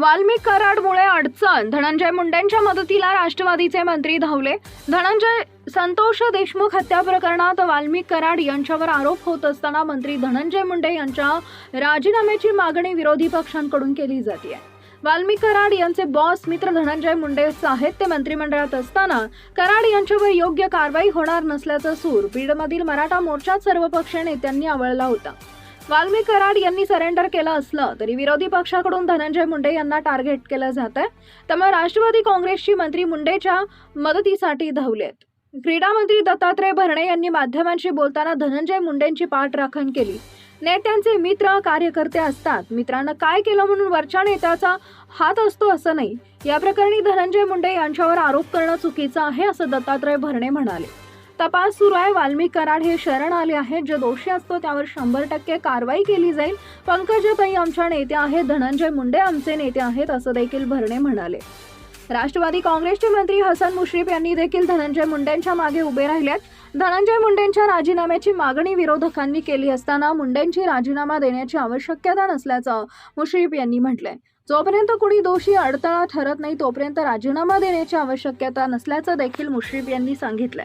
वाल्मिक कराडमुळे अडचण. धनंजय मुंडेंच्या मदतीला राष्ट्रवादीचे मंत्री धावले. धनंजय संतोष देशमुख हत्या प्रकरणात वाल्मिक कराड यांच्यावर आरोप होत असताना मंत्री धनंजय मुंडे यांच्या राजीनाम्याची मागणी विरोधी पक्षांकडून केली जाते वाल्मिक कराड यांचे बॉस मित्र धनंजय मुंडे साहित्य मंत्रिमंडळात असताना कराड यांच्यावर योग्य कारवाई होणार नसल्याचा सूर. बीडमधील मराठा मोर्चात सर्वपक्षीय नेत्यांनी आवळला होता. वाल्मी कराड यांनी सरेंडर केलं असलं तरी विरोधी पक्षाकडून धनंजय मुंडे यांना टार्गेट केलं जात आहे त्यामुळे राष्ट्रवादी काँग्रेसची मंत्री मुंडेच्या मदतीसाठी धावलेत. क्रीडा मंत्री दत्तात्रय भरणे यांनी माध्यमांशी बोलताना धनंजय मुंडेंची पाठराखण केली. नेत्यांचे मित्र कार्यकर्ते असतात. मित्रांनं काय केलं म्हणून वरच्या नेत्याचा हात असतो असं नाही. या प्रकरणी धनंजय मुंडे यांच्यावर आरोप करणं चुकीचं आहे असं दत्तात्रय भरणे म्हणाले. तपास सुरू आहे. वाल्मिक कराड हे शरण आले आहेत. जे दोषी असतो त्यावर शंभर टक्के कारवाई केली जाईल. पंकजाताई आमच्या नेत्या आहेत. धनंजय मुंडे आमचे नेते आहेत असं देखील भरणे म्हणाले. राष्ट्रवादी काँग्रेसचे मंत्री हसन मुश्रीफ यांनी देखील धनंजय मुंडेंच्या मागे उभे राहिल्यात धनंजय मुंडेंच्या राजीनाम्याची मागणी विरोधकांनी केली असताना मुंडेंची राजीनामा देण्याची आवश्यकता नसल्याचं मुश्रीफ यांनी म्हटलंय. जोपर्यंत कुणी दोषी अडथळा ठरत नाही तोपर्यंत राजीनामा देण्याची आवश्यकता नसल्याचं देखील मुश्रीफ यांनी सांगितलंय.